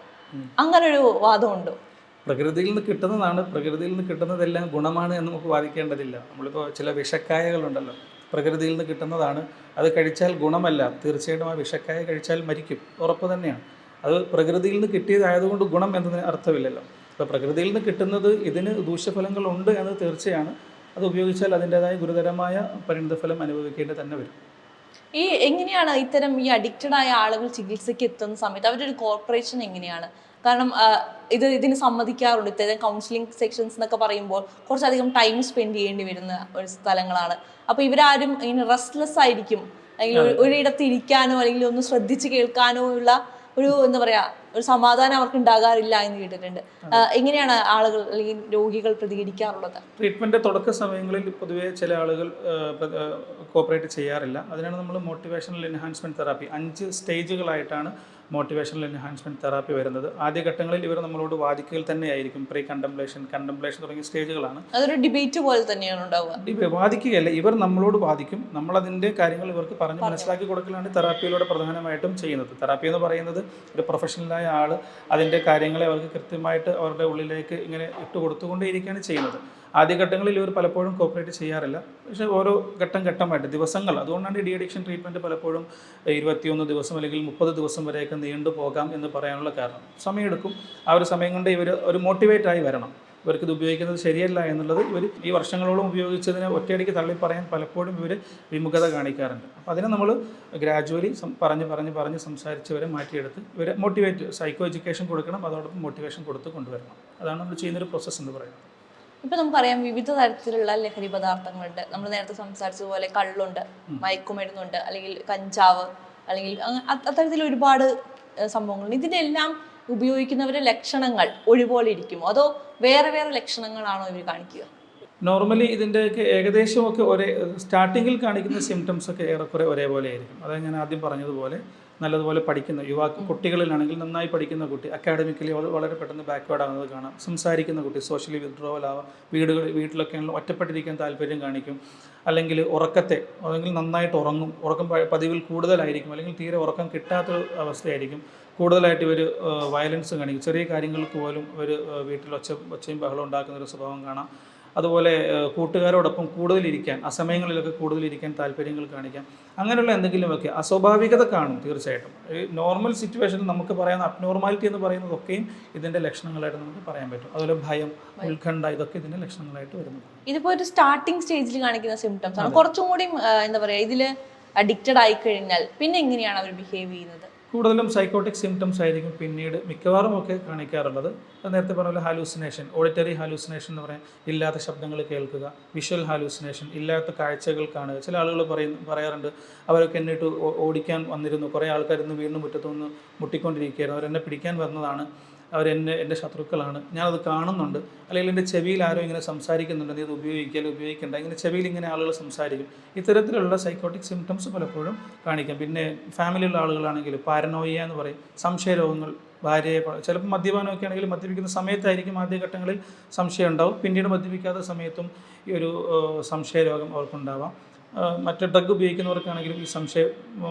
അങ്ങനെ ഒരു വാദമുണ്ടോ. പ്രകൃതിയിൽ നിന്ന് കിട്ടുന്നതാണ്. പ്രകൃതിയിൽ നിന്ന് കിട്ടുന്നതെല്ലാം ഗുണമാണ് എന്ന് നമുക്ക് വാദിക്കേണ്ടതില്ല. നമ്മളിപ്പോൾ ചില വിഷക്കായകളുണ്ടല്ലോ. പ്രകൃതിയിൽ നിന്ന് കിട്ടുന്നതാണ്. അത് കഴിച്ചാൽ ഗുണമല്ല. തീർച്ചയായിട്ടും ആ വിഷക്കായ കഴിച്ചാൽ മരിക്കും. ഉറപ്പ് തന്നെയാണ്. അത് പ്രകൃതിയിൽ നിന്ന് കിട്ടിയതായതുകൊണ്ട് ഗുണം എന്നതിന് അർത്ഥമില്ലല്ലോ. അപ്പോൾ പ്രകൃതിയിൽ നിന്ന് കിട്ടുന്നത് ഇതിന് ദൂഷ്യഫലങ്ങളുണ്ട് എന്നത് തീർച്ചയാണ്. അത് ഉപയോഗിച്ചാൽ അതിന്റെതായ ഗുരുതരമായ പരിണിതഫലം അനുഭവിക്കേണ്ടി തന്നെ വരും. ഈ എങ്ങനെയാണ് ഇത്തരം ഈ അഡിക്റ്റഡ് ആയ ആളുകൾ ചികിത്സയ്ക്ക് എത്തുന്ന സമയത്ത് അവരുടെ ഒരു കോർപ്പറേഷൻ എങ്ങനെയാണ്? കാരണം ഇത് ഇതിന് സമ്മതിക്കാറുണ്ട്. ഇത്തരം കൗൺസിലിംഗ് സെക്ഷൻസ് എന്നൊക്കെ പറയുമ്പോൾ കുറച്ചധികം ടൈം സ്പെൻഡ് ചെയ്യേണ്ടി വരുന്ന ഒരു സ്ഥലങ്ങളാണ്. അപ്പോൾ ഇവരാരും ഇങ്ങനെ റെസ്റ്റ്ലെസ് ആയിരിക്കും. അല്ലെങ്കിൽ ഒരു- ഒരിടത്ത് ഇരിക്കാനോ അല്ലെങ്കിൽ ഒന്ന് ശ്രദ്ധിച്ച് കേൾക്കാനോ ഉള്ള ഒരു എന്താ പറയാ ഒരു സമാധാനം അവർക്ക് ഉണ്ടാകാറില്ല എന്ന് കേട്ടിട്ടുണ്ട്. എങ്ങനെയാണ് ആളുകൾ അല്ലെങ്കിൽ രോഗികൾ പ്രതികരിക്കാറുള്ളത്? ട്രീറ്റ്മെന്റ് തുടക്ക സമയങ്ങളിൽ പൊതുവേ ചില ആളുകൾ കോപ്പറേറ്റ് ചെയ്യാറില്ല. അതിനാണ് നമ്മൾ മോട്ടിവേഷണൽ എൻഹാൻസ്മെന്റ് തെറാപ്പി. അഞ്ച് സ്റ്റേജുകളായിട്ടാണ് മോട്ടിവേഷണൽ എൻഹാൻസ്മെന്റ് തെറാപ്പി വരുന്നത്. ആദ്യഘട്ടങ്ങളിൽ ഇവർ നമ്മളോട് വാദിക്കുകയിൽ തന്നെ തന്നെയായിരിക്കും പ്രീ കണ്ടംപ്ലേഷൻ കണ്ടംപ്ലേഷൻ തുടങ്ങിയ സ്റ്റേജുകളാണ്. അതൊരു ഡിബേറ്റ് പോലെ തന്നെയാണ് ഉണ്ടാവുക. വാദിക്കുകയല്ല ഇവർ നമ്മളോട് വാദിക്കും നമ്മൾ നമ്മളതിന്റെ കാര്യങ്ങൾ ഇവർക്ക് പറഞ്ഞ് മനസ്സിലാക്കി കൊടുക്കലാണ് തെറാപ്പിയിലൂടെ പ്രധാനമായിട്ടും ചെയ്യുന്നത്. തെറാപ്പി എന്ന് പറയുന്നത് ഒരു പ്രൊഫഷണലായ ആൾ അതിന്റെ കാര്യങ്ങളെ അവർക്ക് കൃത്യമായിട്ട് അവരുടെ ഉള്ളിലേക്ക് ഇങ്ങനെ ഇട്ട് കൊടുത്തുകൊണ്ടേയിരിക്കുകയാണ് ചെയ്യുന്നത്. ആദ്യഘട്ടങ്ങളിൽ ഇവർ പലപ്പോഴും കോപ്പറേറ്റ് ചെയ്യാറില്ല. പക്ഷേ ഓരോ ഘട്ടം ഘട്ടമായിട്ട് ദിവസങ്ങൾ അതുകൊണ്ടാണ് ഡി അഡിക്ഷൻ ട്രീറ്റ്മെന്റ് പലപ്പോഴും ഇരുപത്തിയൊന്ന് ദിവസം അല്ലെങ്കിൽ മുപ്പത് ദിവസം വരെയൊക്കെ നീണ്ടു പോകാം എന്ന് പറയാനുള്ള കാരണം. സമയമെടുക്കും. ആ ഒരു സമയം കൊണ്ട് ഇവർ ഒരു മോട്ടിവേറ്റ് ആയി വരണം. ഇവർക്ക് ഉപയോഗിക്കുന്നത് ശരിയല്ല എന്നുള്ളത് ഇവർ ഈ വർഷങ്ങളോളം ഉപയോഗിച്ചതിനെ ഒറ്റയടിക്ക് തള്ളി പറയാൻ പലപ്പോഴും ഇവർ വിമുഖത കാണിക്കാറുണ്ട്. അപ്പോൾ അതിനെ നമ്മൾ ഗ്രാജുവലി പറഞ്ഞ് പറഞ്ഞ് പറഞ്ഞ് സംസാരിച്ച് ഇവരെ മാറ്റിയെടുത്ത് ഇവരെ മോട്ടിവേറ്റ് സൈക്കോ എഡ്യൂക്കേഷൻ കൊടുക്കണം അതോടൊപ്പം മോട്ടിവേഷൻ കൊടുത്ത് കൊണ്ടുവരണം. അതാണ് നമ്മൾ ചെയ്യുന്നൊരു പ്രോസസ്സ് എന്ന് പറയുന്നത്. ഇപ്പൊ നമുക്കറിയാം വിവിധ തരത്തിലുള്ള ലഹരി പദാർത്ഥങ്ങളുണ്ട്. നമ്മൾ നേരത്തെ സംസാരിച്ചതുപോലെ കള്ളുണ്ട് മയക്കുമരുന്നുണ്ട് അല്ലെങ്കിൽ കഞ്ചാവ് അല്ലെങ്കിൽ അത്തരത്തിൽ ഒരുപാട് സംഭവങ്ങളുണ്ട്. ഇതിനെല്ലാം ഉപയോഗിക്കുന്നവരുടെ ലക്ഷണങ്ങൾ ഒരുപോലെ ഇരിക്കുമോ? അതോ വേറെ വേറെ ലക്ഷണങ്ങളാണോ ഇവർ കാണിക്കുക? നോർമലി ഇതിന്റെയൊക്കെ ഏകദേശമൊക്കെ ഒരേ സ്റ്റാർട്ടിങ്ങിൽ കാണിക്കുന്ന സിംറ്റംസ് ഒക്കെ ഏറെക്കുറെ ഒരേപോലെ ആയിരിക്കും. അതായത് ഞാൻ ആദ്യം പറഞ്ഞതുപോലെ നല്ലതുപോലെ പഠിക്കുന്ന യുവാക്കൾ കുട്ടികളിലാണെങ്കിൽ നന്നായി പഠിക്കുന്ന കുട്ടി അക്കാഡമിക്കലി വളരെ പെട്ടെന്ന് ബാക്ക്വേർഡ് ആകുന്നത് കാണാം. സംസാരിക്കുന്ന കുട്ടി സോഷ്യലി വിത്ഡ്രോവൽ ആവാം. വീടുകൾ വീട്ടിലൊക്കെ ആണെങ്കിലും ഒറ്റപ്പെട്ടിരിക്കാൻ താല്പര്യം കാണിക്കും. അല്ലെങ്കിൽ ഉറക്കത്തെ അല്ലെങ്കിൽ നന്നായിട്ട് ഉറങ്ങും. ഉറക്കം പതിവിൽ കൂടുതലായിരിക്കും. അല്ലെങ്കിൽ തീരെ ഉറക്കം കിട്ടാത്ത അവസ്ഥയായിരിക്കും. കൂടുതലായിട്ട് ഇവർ വയലൻസ് കാണിക്കും. ചെറിയ കാര്യങ്ങൾക്ക് പോലും ഒരു വീട്ടിൽ ഒച്ച ഒച്ചയും ബഹളം ഉണ്ടാക്കുന്ന ഒരു സ്വഭാവം കാണാം. അതുപോലെ കൂട്ടുകാരോടൊപ്പം കൂടുതലിരിക്കാൻ അസമയങ്ങളിലൊക്കെ കൂടുതലിരിക്കാൻ താല്പര്യങ്ങൾ കാണിക്കാം അങ്ങനെയുള്ള എന്തെങ്കിലുമൊക്കെ അസ്വാഭാവികത കാണും തീർച്ചയായിട്ടും. നോർമൽ സിറ്റുവേഷനിൽ നമുക്ക് പറയുന്ന അബ്നോർമാലിറ്റി എന്ന് പറയുന്നതൊക്കെയും ഇതിന്റെ ലക്ഷണങ്ങളായിട്ട് നമുക്ക് പറയാൻ പറ്റും. അതുപോലെ ഭയം ഉത്കണ്ഠ ഇതൊക്കെ ഇതിന്റെ ലക്ഷണങ്ങളായിട്ട് വരുന്നത് ഇതിപ്പോൾ ഒരു സ്റ്റാർട്ടിംഗ് സ്റ്റേജിൽ കാണിക്കുന്ന സിംറ്റംസ് ആണ്. കുറച്ചും കൂടി എന്താ പറയുക ഇതിൽ അഡിക്റ്റഡ് ആയി കഴിഞ്ഞാൽ പിന്നെ എങ്ങനെയാണ് അവർ ബിഹേവ് ചെയ്യുന്നത്? കൂടുതലും സൈക്കോട്ടിക് സിംറ്റംസ് ആയിരിക്കും പിന്നീട് മിക്കവാറും ഒക്കെ കാണിക്കാറുള്ളത്. നേരത്തെ പറഞ്ഞ പോലെ ഹാലൂസിനേഷൻ ഓഡിറ്ററി ഹാലൂസിനേഷൻ എന്ന് പറയാൻ ഇല്ലാത്ത ശബ്ദങ്ങൾ കേൾക്കുക വിഷ്വൽ ഹാലൂസിനേഷൻ ഇല്ലാത്ത കാഴ്ചകൾ കാണുക. ചില ആളുകൾ പറയുന്നു പറയാറുണ്ട് അവരൊക്കെ എന്നിട്ട് ഓടിക്കാൻ വന്നിരുന്നു. കുറേ ആൾക്കാർ ഇന്ന് വീണ്ടും മുറ്റത്തു നിന്ന് മുട്ടിക്കൊണ്ടിരിക്കുകയായിരുന്നു. അവരെന്നെ പിടിക്കാൻ വന്നതാണ്. അവരെന്നെ എന്റെ ശത്രുക്കളാണ്. ഞാനത് കാണുന്നുണ്ട്. അല്ലെങ്കിൽ എന്റെ ചെവിയിൽ ആരോ ഇങ്ങനെ സംസാരിക്കുന്നുണ്ട്. നീ അത് ഉപയോഗിക്കുക ഉപയോഗിക്കേണ്ട. ഇങ്ങനെ ചെവിയിൽ ഇങ്ങനെ ആളുകൾ സംസാരിക്കും. ഇത്തരത്തിലുള്ള സൈക്കോട്ടിക് സിംറ്റംസ് പലപ്പോഴും കാണിക്കാം. പിന്നെ ഫാമിലിയുള്ള ആളുകളാണെങ്കിൽ പാരനോയ എന്ന് പറയും. സംശയരോഗങ്ങൾ ഭാര്യയെ ചിലപ്പോൾ മദ്യപാനമൊക്കെ ആണെങ്കിൽ മദ്യപിക്കുന്ന സമയത്തായിരിക്കും ആദ്യഘട്ടങ്ങളിൽ സംശയം ഉണ്ടാവും. പിന്നീട് മദ്യപിക്കാത്ത സമയത്തും ഈ ഒരു സംശയ സംശയരോഗം അവർക്കുണ്ടാവാം. മറ്റ് ഡ്രഗ് ഉപയോഗിക്കുന്നവർക്കാണെങ്കിലും ഈ സംശയം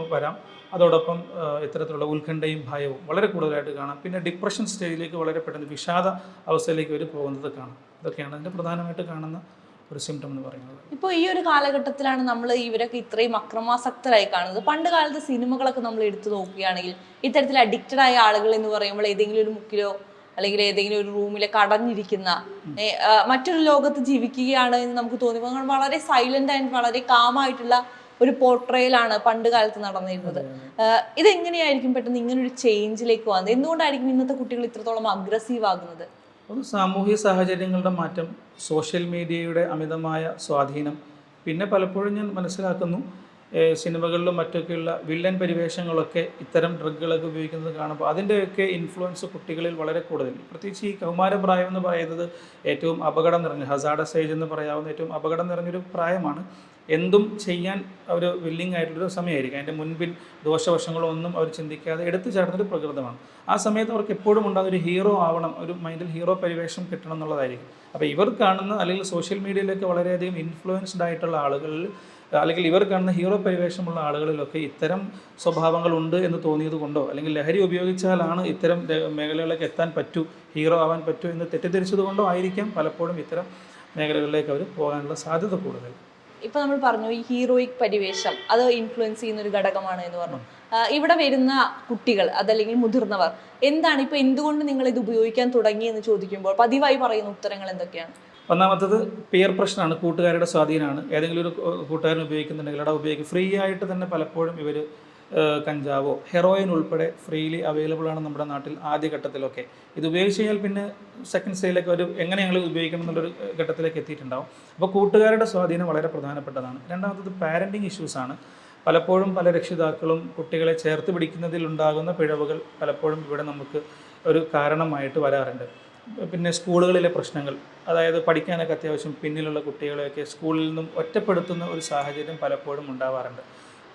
വരാം. അതോടൊപ്പം ഇത്തരത്തിലുള്ള ഉത്കണ്ഠയും ഭയവും വളരെ കൂടുതലായിട്ട് കാണാം. പിന്നെ ഡിപ്രഷൻ സ്റ്റേജിലേക്ക് വളരെ പെട്ടെന്ന് വിഷാദ അവസ്ഥയിലേക്ക് അവർ പോകുന്നത് കാണാം. ഇതൊക്കെയാണ് അതിന്റെ പ്രധാനമായിട്ട് കാണുന്ന ഒരു സിംറ്റം എന്ന് പറയുന്നത്. ഇപ്പോൾ ഈ ഒരു കാലഘട്ടത്തിലാണ് നമ്മൾ ഇവരൊക്കെ ഇത്രയും അക്രമാസക്തരായി കാണുന്നത്. പണ്ട് കാലത്ത് സിനിമകളൊക്കെ നമ്മൾ എടുത്തു നോക്കുകയാണെങ്കിൽ ഇത്തരത്തിൽ അഡിക്റ്റഡ് ആയ ആളുകൾ എന്ന് പറയുമ്പോൾ ഏതെങ്കിലും ഒരു മുക്കിലോ അല്ലെങ്കിൽ ഏതെങ്കിലും ഒരു റൂമിലൊക്കെ അടഞ്ഞിരിക്കുന്ന മറ്റൊരു ലോകത്ത് ജീവിക്കുകയാണ് എന്ന് നമുക്ക് തോന്നിയപ്പോൾ വളരെ സൈലന്റ് ആൻഡ് വളരെ കാമായിട്ടുള്ള ഒരു പോർട്രയിലാണ് പണ്ട് കാലത്ത് നടന്നിരുന്നത്. ഇതെങ്ങനെയായിരിക്കും പെട്ടെന്ന് ഇങ്ങനെ ഒരു ചേഞ്ചിലേക്ക് വന്നത്? എന്തുകൊണ്ടായിരിക്കും ഇന്നത്തെ കുട്ടികൾ ഇത്രത്തോളം അഗ്രസീവ് ആകുന്നത്? അത് സാമൂഹ്യ സാഹചര്യങ്ങളുടെ മാറ്റം സോഷ്യൽ മീഡിയയുടെ അമിതമായ സ്വാധീനം പിന്നെ പലപ്പോഴും ഞാൻ മനസ്സിലാക്കുന്നു സിനിമകളിലും മറ്റൊക്കെയുള്ള വില്ലൻ പരിവേഷങ്ങളൊക്കെ ഇത്തരം ഡ്രഗുകളൊക്കെ ഉപയോഗിക്കുന്നത് കാണുമ്പോൾ അതിന്റെയൊക്കെ ഇൻഫ്ലുവൻസ് കുട്ടികളിൽ വളരെ കൂടുതൽ. പ്രത്യേകിച്ച് ഈ കൗമാരപ്രായം എന്ന് പറയുന്നത് ഏറ്റവും അപകടം നിറഞ്ഞ ഹസാഡ സ്റ്റേജ് എന്ന് പറയാവുന്ന ഏറ്റവും അപകടം നിറഞ്ഞൊരു പ്രായമാണ്. എന്തും ചെയ്യാൻ അവർ വില്ലിംഗ് ആയിട്ടുള്ളൊരു സമയമായിരിക്കും. അതിന്റെ മുൻപിൽ ദോഷവശങ്ങളോ ഒന്നും അവർ ചിന്തിക്കാതെ എടുത്തു ചേർന്നൊരു പ്രകൃതമാണ്. ആ സമയത്ത് അവർക്ക് എപ്പോഴും ഉണ്ടാകുന്ന ഒരു ഹീറോ ആവണം ഒരു മൈൻഡിൽ ഹീറോ പരിവേഷം കിട്ടണം എന്നുള്ളതായിരിക്കും. അപ്പോൾ ഇവർ കാണുന്ന അല്ലെങ്കിൽ സോഷ്യൽ മീഡിയയിലൊക്കെ വളരെയധികം ഇൻഫ്ലുവൻസ്ഡ് ആയിട്ടുള്ള ആളുകളിൽ അല്ലെങ്കിൽ ഇവർ കാണുന്ന ഹീറോ പരിവേഷമുള്ള ആളുകളിലൊക്കെ ഇത്തരം സ്വഭാവങ്ങളുണ്ട് എന്ന് തോന്നിയത് കൊണ്ടോ അല്ലെങ്കിൽ ലഹരി ഉപയോഗിച്ചാലാണ് ഇത്തരം മേഖലകളിലേക്ക് എത്താൻ പറ്റൂ ഹീറോ ആവാൻ പറ്റൂ എന്ന് തെറ്റിദ്ധരിച്ചത് കൊണ്ടോ ആയിരിക്കാം പലപ്പോഴും ഇത്തരം മേഖലകളിലേക്ക് അവർ പോകാനുള്ള സാധ്യത കൂടുതൽ. ഇപ്പൊ നമ്മൾ പറഞ്ഞു ഈ ഹീറോയിക് പരിവേഷം അത് ഇൻഫ്ലുവൻസ് ചെയ്യുന്ന ഒരു ഘടകമാണ് എന്ന് പറഞ്ഞു. ഇവിടെ വരുന്ന കുട്ടികൾ അതല്ലെങ്കിൽ മുതിർന്നവർ എന്താണ് ഇപ്പൊ എന്തുകൊണ്ട് നിങ്ങൾ ഇത് ഉപയോഗിക്കാൻ തുടങ്ങി എന്ന് ചോദിക്കുമ്പോൾ പതിവായി പറയുന്ന ഉത്തരങ്ങൾ എന്തൊക്കെയാണ്? ഒന്നാമത്തത് പിയർ പ്രശ്നമാണ് കൂട്ടുകാരുടെ സ്വാധീനമാണ്. ഏതെങ്കിലും ഒരു കൂട്ടുകാരൻ ഉപയോഗിക്കുന്നുണ്ടെങ്കിൽ അവിടെ ഉപയോഗിക്കും. ഫ്രീ ആയിട്ട് തന്നെ പലപ്പോഴും ഇവർ കഞ്ചാവോ ഹെറോയിൻ ഉൾപ്പെടെ ഫ്രീലി അവൈലബിൾ ആണ് നമ്മുടെ നാട്ടിൽ ആദ്യഘട്ടത്തിലൊക്കെ. ഇത് ഉപയോഗിച്ച് കഴിഞ്ഞാൽ പിന്നെ സെക്കൻഡ് സ്റ്റേജിലേക്ക് ഒരു എങ്ങനെ ഞങ്ങൾ ഉപയോഗിക്കണം എന്നുള്ളൊരു ഘട്ടത്തിലേക്ക് എത്തിയിട്ടുണ്ടാവും. അപ്പോൾ കൂട്ടുകാരുടെ സ്വാധീനം വളരെ പ്രധാനപ്പെട്ടതാണ്. രണ്ടാമത്തത് പാരന്റിങ് ഇഷ്യൂസാണ് പലപ്പോഴും പല രക്ഷിതാക്കളും കുട്ടികളെ ചേർത്ത് പിടിക്കുന്നതിൽ ഉണ്ടാകുന്ന പിഴവുകൾ പലപ്പോഴും ഇവിടെ നമുക്ക് ഒരു കാരണമായിട്ട് വരാറുണ്ട്. പിന്നെ സ്കൂളുകളിലെ പ്രശ്നങ്ങൾ അതായത് പഠിക്കാനൊക്കെ അത്യാവശ്യം പിന്നിലുള്ള കുട്ടികളെയൊക്കെ സ്കൂളിൽ നിന്നും ഒറ്റപ്പെടുത്തുന്ന ഒരു സാഹചര്യം പലപ്പോഴും ഉണ്ടാവാറുണ്ട്.